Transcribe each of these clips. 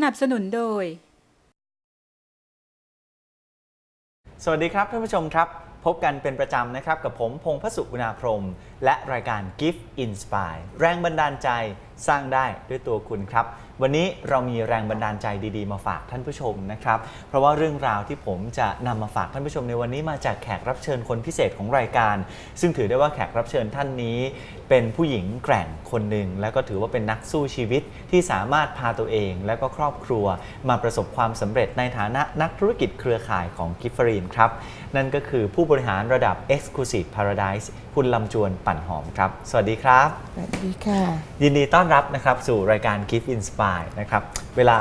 สนับสนุนโดย สวัสดีครับท่านผู้ชมครับ พบกันเป็นประจำนะครับ กับผมพงพสุกุณาพรม และรายการ Gift Inspire แรงบันดาลใจ สร้างได้ด้วยตัวคุณครับ วันนี้เรามีแรงบันดาลใจดีๆ มาฝากท่านผู้ชมนะครับ เพราะว่าเรื่องราวที่ผมจะนำมาฝากท่านผู้ชมในวันนี้มาจากแขกรับเชิญคนพิเศษของรายการ ซึ่งถือได้ว่าแขกรับเชิญท่านนี้ เป็นผู้หญิงแกร่งคนหนึ่งแล้วก็ถือว่าเป็นนักสู้ชีวิตที่สามารถพาตัวเอง และก็ครอบครัว มาประสบความสำเร็จในฐานะนักธุรกิจเครือข่ายของกิฟฟรีนครับนั่นก็คือผู้บริหารระดับ Exclusive Paradise คุณลำจวนปั่นหอมครับ สวัสดีครับ สวัสดีค่ะ ยินดีต้อนรับนะครับสู่รายการ Gift Inspire นะครับเวลา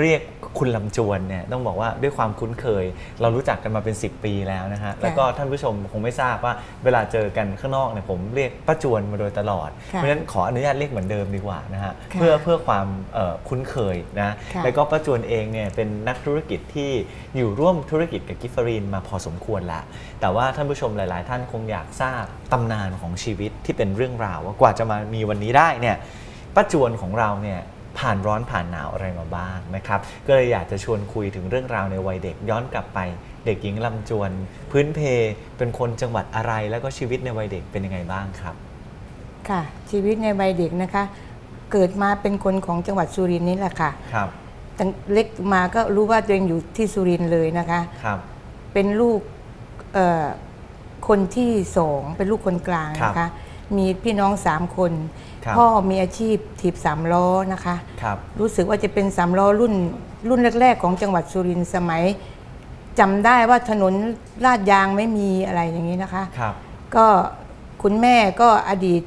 เรียกคุณลำจวนเนี่ยต้องบอกว่าด้วยความคุ้นเคย เรารู้จักกันมาเป็น 10 ปีแล้วนะฮะแล้วก็ท่านผู้ชมคงไม่ทราบว่าเวลาเจอกันข้างนอกเนี่ยผมเรียกป้าจวนมาโดยตลอดค่ะเพราะฉะนั้นขออนุญาตเรียกเหมือนเดิมดีกว่านะฮะค่ะเพื่อเพื่อความเอ่อคุ้นเคยนะค่ะแล้วก็ป้าจวนเองเนี่ยเป็นนักธุรกิจที่อยู่ร่วมธุรกิจกับกิฟฟรีนมาพอสมควรแล้วแต่ว่าท่านผู้ชมหลาย ๆ ท่านคงอยากทราบตำนานของชีวิตที่เป็นเรื่องราวว่ากว่าจะมามีวันนี้ได้เนี่ย ป้าจวนของเราเนี่ยผ่านร้อนผ่านหนาวอะไรมาบ้างนะครับ ก็เลยอยากจะชวนคุยถึงเรื่องราวในวัยเด็กย้อนกลับไป เด็กหญิงลำจวน พื้นเพเป็นคนจังหวัดอะไร แล้วก็ชีวิตในวัยเด็กเป็นยังไงบ้างครับ ค่ะ ชีวิตในวัยเด็กนะคะ เกิดมาเป็นคนของจังหวัดสุรินทร์นี่แหละค่ะครับตั้งเล็กมาก็รู้ว่าตัวเองอยู่ที่สุรินทร์เลยนะคะครับ เป็นลูกเอ่อคนที่สองเป็นลูกคนกลางนะครัคะบ มีพี่น้องสามคน ครับ พ่อมีอาชีพถีบสามล้อนะคะ ครับ รู้สึกว่าจะเป็นสามล้อรุ่นรุ่นแรก ๆ ของจังหวัดสุรินทร์สมัยจำได้ว่าถนนลาดยางไม่มีอะไรอย่างนี้นะคะ ครับ ก็คุณแม่ก็อดีต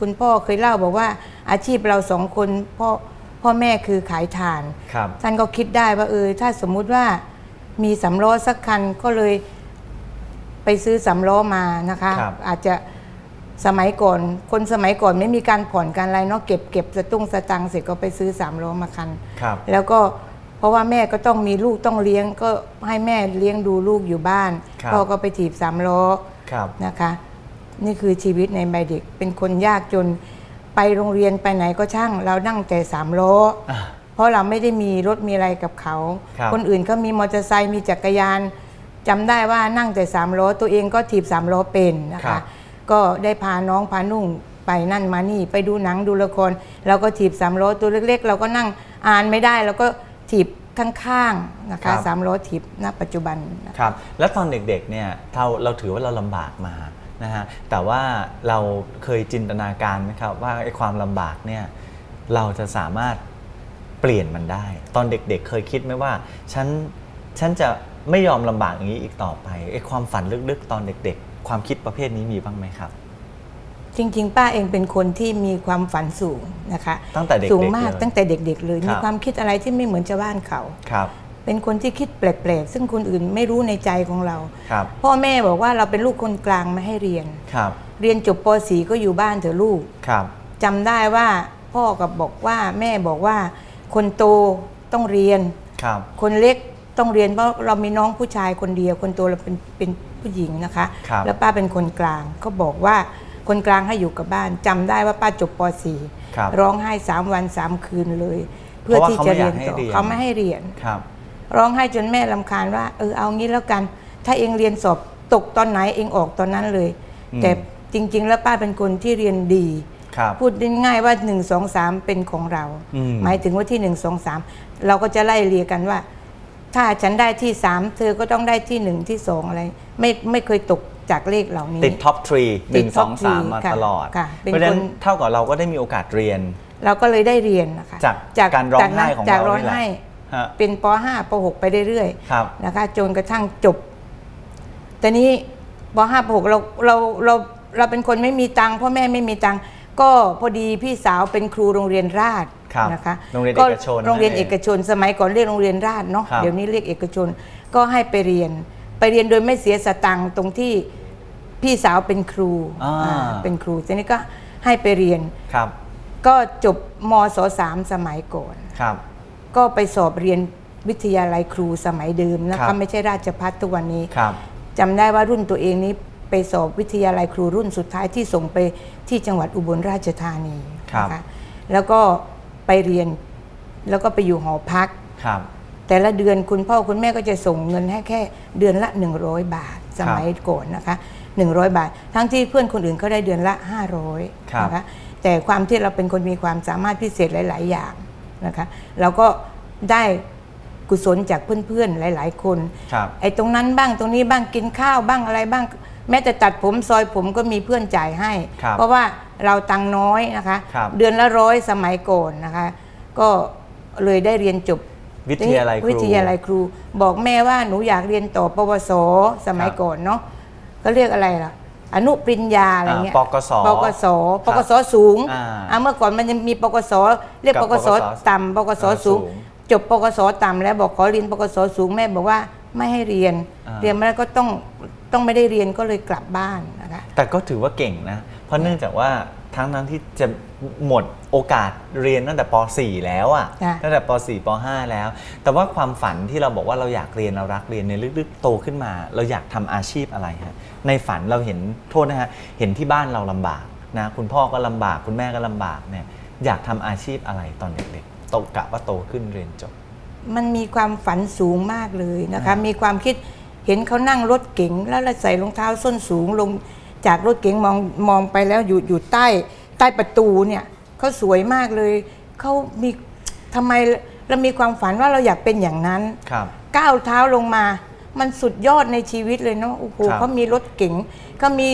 คุณพ่อเคยเล่าบอกว่าอาชีพเราสองคนพ่อพ่อแม่คือขายถ่าน ครับ ท่านก็คิดได้ว่าเออถ้าสมมุติว่ามีสำล้อสักคันก็เลยไปซื้อสำล้อมานะคะ ครับอาจจะ สมัยก่อน คนสมัยก่อนไม่มีการผ่อนการอะไรเนาะเก็บเก็บสตุ้งสตังค์เสร็จก็ไปซื้อสามล้อมาคัน ครับ แล้วก็เพราะว่าแม่ก็ต้องมีลูกต้องเลี้ยงก็ให้แม่เลี้ยงดูลูกอยู่บ้านครับ พ่อก็ไปถีบสามล้อครับ นะคะ นี่คือชีวิตในใบเด็ก เป็นคนยากจนไปโรงเรียนไปไหนก็ช่าง เรานั่งแต่สามล้อ อะ เพราะเราไม่ได้มีรถมีอะไรกับเขาครับคนอื่นเขามีมอเตอร์ไซค์มีจักรยานจำได้ว่านั่งแต่สามล้อตัวเองก็ถีบสามล้อเป็นนะครัคะ บ ก็ได้พาน้องพานุ่งไปนั่นมานี่ ไปดูหนังดูละครเราก็ถีบสามล้อตัวเล็ก ๆ เราก็นั่งอ่านไม่ได้เราก็ถีบข้างๆนะคะสามล้อถีบณปัจจุบันนะคะครับ แล้วตอนเด็กๆเนี่ยเราเราถือว่าเราลำบากมานะฮะแต่ว่าเราเคยจินตนาการไหมครับว่าไอ้ความลำบากเนี่ยเราจะสามารถเปลี่ยนมันได้ ตอนเด็กๆ เคยคิดไหมว่าฉันฉันจะไม่ยอมลำบากอย่างนี้อีกต่อไปไอ้ความฝันลึกๆ ตอนเด็กๆ ความคิดประเภทนี้มีบ้างไหมครับ จริง ๆ ป้าเองเป็นคนที่มีความฝันสูงนะคะตั้งแต่เด็กๆสูงมากเลยตั้งแต่เด็ก ๆ เลยครับมีความคิดอะไรที่ไม่เหมือนชาวบ้านเขาครับเป็นคนที่คิดแปลกๆ ซึ่งคนอื่นไม่รู้ในใจของเราครับพ่อแม่บอกว่าเราเป็นลูกคนกลางไม่ให้เรียนครับ เรียนจบป .4 ก็อยู่บ้านเถอะลูกครับจำได้ว่าพ่อกับบอกว่าแม่บอกว่า คนโตต้องเรียนครับ คนเล็กต้องเรียนเพราะเรามีน้องผู้ชายคนเดียว คนโตเราเป็นเป็น ผู้หญิงนะคะ ครับแล้วป้าเป็นคนกลางก็บอกว่าคนกลางให้อยู่กับบ้านจำได้ว่าป้าจบปครับ .4 ร้องไห้สามวันสามคืนเลย เพื่อเพราะว่าที่จะเรียนเขาไม่อยากให้ต่อเรียนเขาไม่ให้เรียน ครับ ร้องไห้จนแม่ลำคาญว่าเออเอางี้แล้วกัน ถ้าเองเรียนสอบตกตอนไหนเองออกตอนนั้นเลย อืม แต่จริง ๆ แล้วป้าเป็นคนที่เรียนดี ครับ พูดง่ายๆว่า 1 2 3 เป็นของเรา อืมหมายถึงว่าที่ 1 2 3 เราก็จะไล่เรียกันว่า ถ้าฉันได้ที่3เธอก็ต้องได้ที่1ที่2อะไร ไม่ไม่เคยตกจากเลขเหล่านี้ ติดท็อปทรีหตินึ่ดงท็สออปงสามทรีมาค่ะตลอด ค่ะเป็นเพราะฉะนั้นคน เท่ากับเราก็ได้มีโอกาสเรียน เราก็เลยได้เรียนนะคะจากการร้องไห้ของจากเราร้องนี่แหละ ไห้ฮะเป็นป .5 ป .6 ไปเรื่อยๆ ครับ นะคะจนกระทั่งจบ แต่นี้ปห้าปหกเราเราเราเราเป็นคนไม่มีตังค์พ่อแม่ไม่มีตังค์ก็พอดีพี่สาวเป็นครูโรงเรียนราษฎครับ นะคะโรงเรียนก็เอกชนโรงเรียนนั่นเองเอกชน สมัยก่อนเรียกโรงเรียนราษฎรเนาะครับเดี๋ยวนี้เรียกเอกชนก็ให้ไปเรียน ไปเรียนโดยไม่เสียสตังค์ตรงที่พี่สาวเป็นครูอ่าอ่าเป็นครูทีนี้ก็ให้ไปเรียนครับก็จบมศสามสมัยก่อนครับ ก็ไปสอบเรียนวิทยาลัยครูสมัยเดิมนะครัคะบไม่ใช่ราชพัฒทุกวันนี้ครับจำได้ว่ารุ่นตัวเองนี้ไปสอบวิทยาลัยครูรุ่นสุดท้ายที่ส่งไปที่จังหวัดอุบลราชธานีครับนะคะแล้วก็ ไปเรียน แล้วก็ไปอยู่หอพัก ครับ แต่ละเดือนคุณพ่อคุณแม่ก็จะส่งเงินให้แค่เดือนละ 100 บาท สมัยก่อนนะคะ 100 บาท ทั้งที่เพื่อนคนอื่นเขาได้เดือนละ 500ครับนะคะแต่ความที่เราเป็นคนมีความสามารถพิเศษหลาย ๆ อย่างนะคะเราก็ได้กุศลจากเพื่อนๆ หลาย ๆ คนครับไอ้ตรงนั้นบ้างตรงนี้บ้างกินข้าวบ้างอะไรบ้าง แม้แต่ตัดผมซอยผมก็มีเพื่อนจ่ายให้ครับเพราะว่า เราตังค์น้อยนะคะ ครับ เดือนละร้อยสมัยก่อนนะคะ ก็เลยได้เรียนจบวิทยาลัยครูวิทยาลัยครู บอกแม่ว่าหนูอยากเรียนต่อปวสสมัยครับก่อนเนาะก็เรียกอะไรล่ะ อนุปริญญาอะไรเงี้ยอ่าปกสปกสปกสสูงอ่าอะเมื่อก่อนมันยังมีปกสเรียกกับปกสปกสต่ำปกสอ่าสูงสูง จบปกสต่ำแล้วบอกขอเรียนปกสสูงแม่บอกว่าไม่ให้เรียนอ่าเรียนไม่ได้ก็ต้องต้องไม่ได้เรียนก็เลยกลับบ้านนะคะแต่ก็ถือว่าเก่งนะ เพราะเนื่องจากว่าทั้งนั้นที่จะหมดโอกาสเรียนตั้งแต่ป .4 แล้วอะจ้ะตั้งแต่ป .4 ป .5 แล้ว แต่ว่าความฝันที่เราบอกว่าเราอยากเรียนเรารักเรียนในยลึกๆโตขึ้นมา เราอยากทำอาชีพอะไรฮะในฝันเราเห็นโทษนะฮะเห็นที่บ้านเราลำบากนะคุณพ่อก็ลำบากคุณแม่ก็ลำบากเนี่ยอยากทำอาชีพอะไรตอนเด็กๆโตกะว่าโตขึ้นเรียนจบ มันมีความฝันสูงมากเลยนะคะอ่ามีมีความคิดเห็นเขานั่งรถเก๋งแล้วเราใส่รองเท้าส้นสูงลง จากรถเก๋งมองมองไปแล้วอยู่อยู่ใต้ใต้ประตูเนี่ยเขาสวยมากเลยเขามีทำไมเรามีความฝันว่าเราอยากเป็นอย่างนั้นครับก้าวเท้าลงมา มันสุดยอดในชีวิตเลยเนาะโอ้โหครับเขามีรถเก๋งเขามี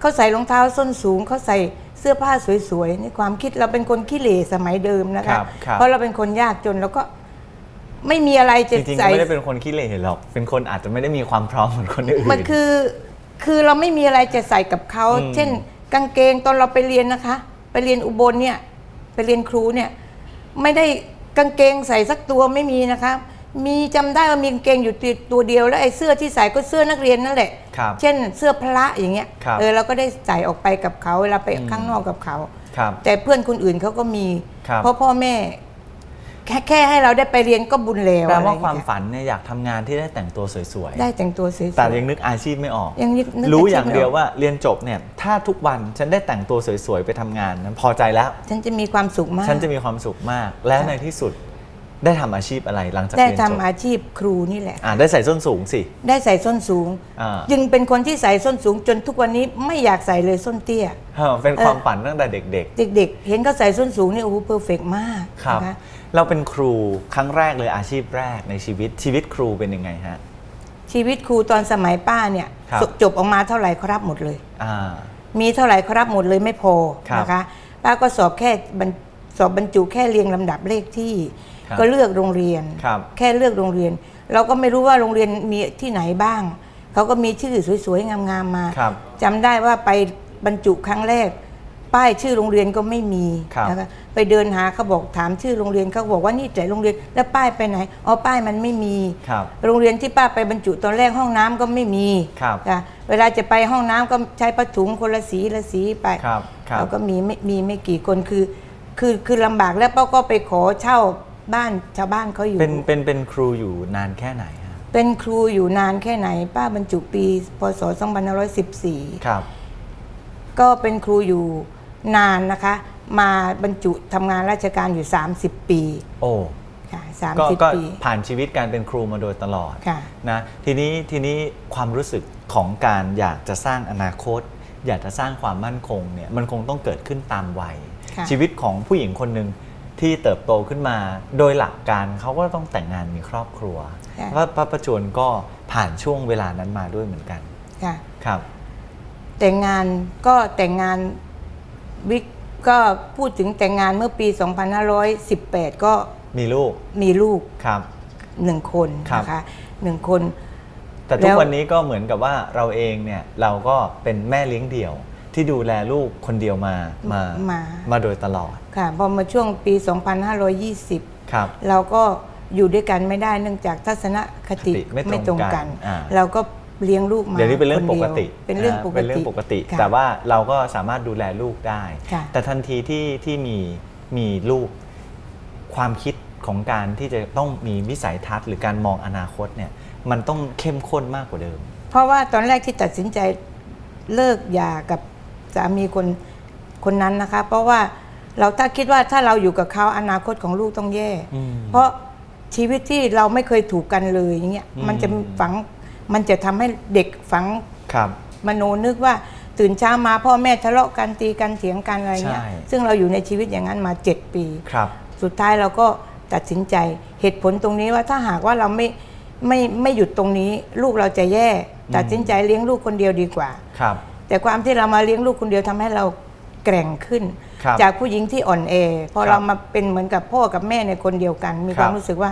เขาใส่รองเท้าส้นสูงเขาใส่เสื้อผ้าสวยๆในความคิดเราเป็นคนขี้เหร่สมัยเดิมนะครัคะบครับเพราะเราเป็นคนยากจนแล้วก็ไม่มีอะไรจะจริงๆก็ใส่ไม่ได้เป็นคนขี้เหร่หรอก เป็นคนอาจจะไม่ได้มีความพร้อมเหมือนคนอื่นมันคือ คือเราไม่มีอะไรจะใส่กับเขา อืม เช่น กางเกงตอนเราไปเรียนนะคะ ไปเรียนอุบลเนี่ย ไปเรียนครูเนี่ย ไม่ได้กางเกงใส่สักตัวไม่มีนะคะ มีจำได้ว่ามีกางเกงอยู่ตัวตัวเดียวแล้วไอ้เสื้อที่ใส่ก็เสื้อนักเรียนนั่นแหละ ครับเช่น เสื้อพละอย่างเงี้ย ครับเออเราก็ได้ใส่ออกไปกับเขาเวลาไปอืม ข้างนอกกับเขา ครับ แต่เพื่อนคนอื่นเขาก็มี ครับ เพราะพ่อแม่ แค่แค่ให้เราได้ไปเรียนก็บุญแล้วแปลว่าอะไรอย่งความเงี้ยฝันเนี่ยอยากทำงานที่ได้แต่งตัวสวยได้แต่งตัวสวยๆ แต่ยังนึกอาชีพไม่ออก ยังนึกนึกรู้อาชีพอย่างไม่ออกเดียวว่าเรียนจบเนี่ยถ้าทุกวันฉันได้แต่งตัวสวยๆ ไปทำงานนั้นพอใจแล้ว ฉันจะมีความสุขมาก ฉันจะมีความสุขมาก และค่ะในที่สุดได้ทำอาชีพอะไรหลังจากได้เรียนทำจบอาชีพครูนี่แหละ อ่าได้ใส่ส้นสูงสิ ได้ใส่ส้นสูง อ่า จึงเป็นคนที่ใส่ส้นสูงจนทุกวันนี้ไม่อยากใส่เลยส้นเตี้ย เออเป็นความฝันตั้งแต่เด็ก เด็กๆ เห็นเขาใส่ส้นสูงนี่โอ้โหเพอร์เฟกมากๆครับ นะคะ เราเป็นครูครั้งแรกเลยอาชีพแรกในชีวิตชีวิตครูเป็นยังไงฮะ ชีวิตครูตอนสมัยป้าเนี่ยครับจบจบออกมาเท่าไหร่เขารับหมดเลย อ่า มีเท่าไหร่เขารับหมดเลยไม่พอครับนะคะป้าก็สอบแค่บรรสอบบรรจุแค่เรียงลำดับเลขที่ ครับก็เลือกโรงเรียน ครับ แค่เลือกโรงเรียน เราก็ไม่รู้ว่าโรงเรียนมีที่ไหนบ้าง เขาก็มีชื่อสวยๆงามๆมา ครับ จำได้ว่าไปบรรจุครั้งแรก ป้ายชื่อโรงเรียนก็ไม่มีครับนะคะ ไปเดินหาเขาบอกถามชื่อโรงเรียนเขาบอกว่านี่แต่โรงเรียนแล้วป้ายไปไหนอ๋อป้ายมันไม่มี ครับโรงเรียนที่ป้าไปบรรจุตอนแรกห้องน้ำก็ไม่มีครับจ้ะเวลาจะไปห้องน้ำก็ใช้ผ้าถุงคนละสีละสีไปครับครับ เราก็มีไม่มีไม่กี่คนคือคือคือลำบากแล้วป้าก็ไปขอเช่าบ้านชาวบ้านเขาอยู่ เป็นเป็นเป็นครูอยู่นานแค่ไหนฮะเป็นครูอยู่นานแค่ไหน ป้าบรรจุปีพศ2514 ครับ ก็เป็นครูอยู่นานนะคะ มาบรรจุทำงานราชการอยู่ 30 ปีโอ้ค่ะก็ก็30ปี ผ่านชีวิตการเป็นครูมาโดยตลอดค่ะ นะทีนี้ทีนี้ความรู้สึกของการอยากจะสร้างอนาคต อยากจะสร้างความมั่นคงเนี่ยมันคงต้องเกิดขึ้นตามวัย ค่ะ ชีวิตของผู้หญิงคนหนึ่งที่เติบโตขึ้นมา โดยหลักการเขาก็ต้องแต่งงานมีครอบครัวค่ะว่าพระประจวนก็ผ่านช่วงเวลานั้นมาด้วยเหมือนกันค่ะ ครับ แต่งงานก็แต่งงานวิก ก็พูดถึงแต่งงานเมื่อปี 2518 ก็มีลูกมีลูกครับหนึ่งคนครับ นะคะหนึ่งคน แต่ทุแล้กววันนี้ก็เหมือนกับว่าเราเองเนี่ยเราก็เป็นแม่เลี้ยงเดี่ยว ที่ดูแลลูกคนเดียวมามามา มาโดยตลอดค่ะพอมาช่วงปี 2520 ครับ เราก็อยู่ด้วยกันไม่ได้เนื่องจากทัศนคติคติไม่ตรงกันกันอ่าเราก็ เลี้ยงลูกมาเดี๋ยวนี้เป็นเรื่องปคดีกยวติเป็นเรื่องปกติเป็นเรื่องปกติค่ะแต่ว่าเราก็สามารถดูแลลูกได้ค่ะแต่ทันทีที่ที่มีมีลูกความคิดของการที่จะต้องมีวิสัยทัศน์ หรือการมองอนาคตเนี่ยมันต้องเข้มข้นมากกว่าเดิม เพราะว่าตอนแรกที่ตัดสินใจเลิกหย่ากับสามีคนคนนั้นนะคะ เพราะว่าเราถ้าคิดว่าถ้าเราอยู่กับเขาอนาคตของลูกต้องแย่อืมเพราะชีวิตที่เราไม่เคยถูกกันเลยอย่างเงี้ยอืมมันจะฝัง มันจะทำให้เด็กฝังครับมโนนึกว่าตื่นเช้ามาพ่อแม่ทะเลาะกันตีกันเถียงกันอะไรเงี้ยใช่ซึ่งเราอยู่ในชีวิตอย่างนั้นมา 7 ปีครับ สุดท้ายเราก็ตัดสินใจเหตุผลตรงนี้ว่าถ้าหากว่าเราไม่ไม่ไม่หยุดตรงนี้ ลูกเราจะแย่ ตัดสินใจเลี้ยงลูกคนเดียวดีกว่าครับ แต่ความที่เรามาเลี้ยงลูกคนเดียวทำให้เราแกร่งขึ้นครับจากผู้หญิงที่อ่อนแอพอครับเรามาเป็นเหมือนกับพ่อกับแม่ในคนเดียวกัน มีครับความรู้สึกว่า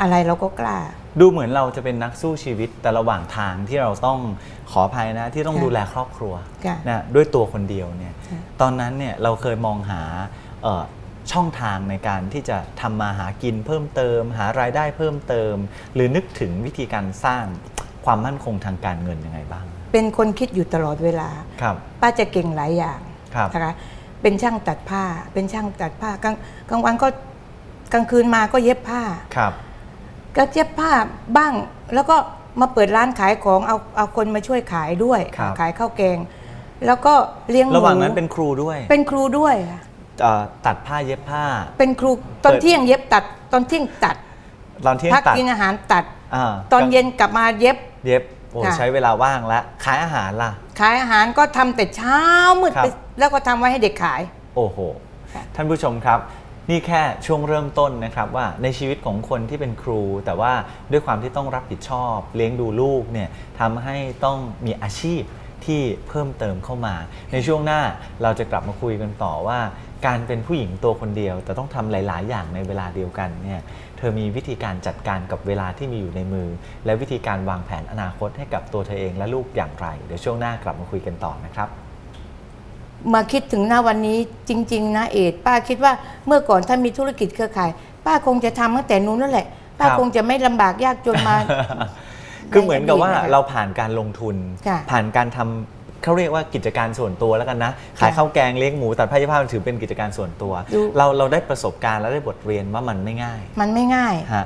อะไรเราก็กล้า ดูเหมือนเราจะเป็นนักสู้ชีวิตแต่ระหว่างทางที่เราต้องขออภัยนะ ที่ต้องค่ะดูแลครอบครัวค่ะนะด้วยตัวคนเดียวเนี่ยค่ะ ตอนนั้นเนี่ยเราเคยมองหาเอ่อช่องทางในการที่จะทำมาหากินเพิ่มเติม หารายได้เพิ่มเติม หรือนึกถึงวิธีการสร้างความมั่นคงทางการเงินยังไงบ้าง เป็นคนคิดอยู่ตลอดเวลา ครับ ป้าจะเก่งหลายอย่างครับนะคะ เป็นช่างตัดผ้า เป็นช่างตัดผ้ากลางกลางวันก็กลางคืนมาก็เย็บผ้า ครับ ก็เย็บผ้าบ้างแล้วก็มาเปิดร้านขายของเอาเอาคนมาช่วยขายด้วย ครับ ขายข้าวแกง แล้วก็เลี้ยงหมูระหว่างนั้นเป็นครูด้วยเป็นครูด้วยค่ะเอ่อตัดผ้าเย็บผ้า เป็นครูตอนเปิดเที่ยงเย็บตัดตอนเที่ยงตัดตอนเที่ยงพักตัดกินอาหารตัดาตอนเย็นกลับมาเย็บ เย็บโอ้ค่ะ ใช้เวลาว่างแล้วขายอาหารล่ะ ขายอาหารก็ทำแต่เช้ามืดครับ ไปแล้วก็ทำไว้ให้เด็กขาย โอ้โห ค่ะ ท่านผู้ชมครับ นี่แค่ช่วงเริ่มต้นนะครับว่าในชีวิตของคนที่เป็นครู แต่ว่าด้วยความที่ต้องรับผิดชอบ เลี้ยงดูลูกเนี่ยทำให้ต้องมีอาชีพที่เพิ่มเติมเข้ามา ในช่วงหน้าเราจะกลับมาคุยกันต่อว่า การเป็นผู้หญิงตัวคนเดียว แต่ต้องทำหลาย ๆ อย่างในเวลาเดียวกันเนี่ยเธอมีวิธีการจัดการกับเวลาที่มีอยู่ในมือ และวิธีการวางแผนอนาคตให้กับตัวเธอเองและลูกอย่างไร เดี๋ยวช่วงหน้ากลับมาคุยกันต่อนะครับ มาคิดถึงหน้าวันนี้จริง ๆ นะเอดป้าคิดว่าเมื่อก่อนถ้ามีธุรกิจเครือข่าย ป้าคงจะทำตั้งแต่นู้นนั่นแหละ ป้าครับคงจะไม่ลำบากยากจนมา คือเหมือนกับว่าในอดีตนะคะเราผ่านการลงทุน ค่ะผ่านการทำเขาเรียกว่ากิจการส่วนตัวแล้วกันนะ ขายข้าวแกงเลี้ยงหมูตัดผ้าเย็บผ้ามันถือเป็นกิจการส่วนตัว ดู เราเราได้ประสบการณ์และได้บทเรียนว่ามันไม่ง่ายมันไม่ง่าย ฮะ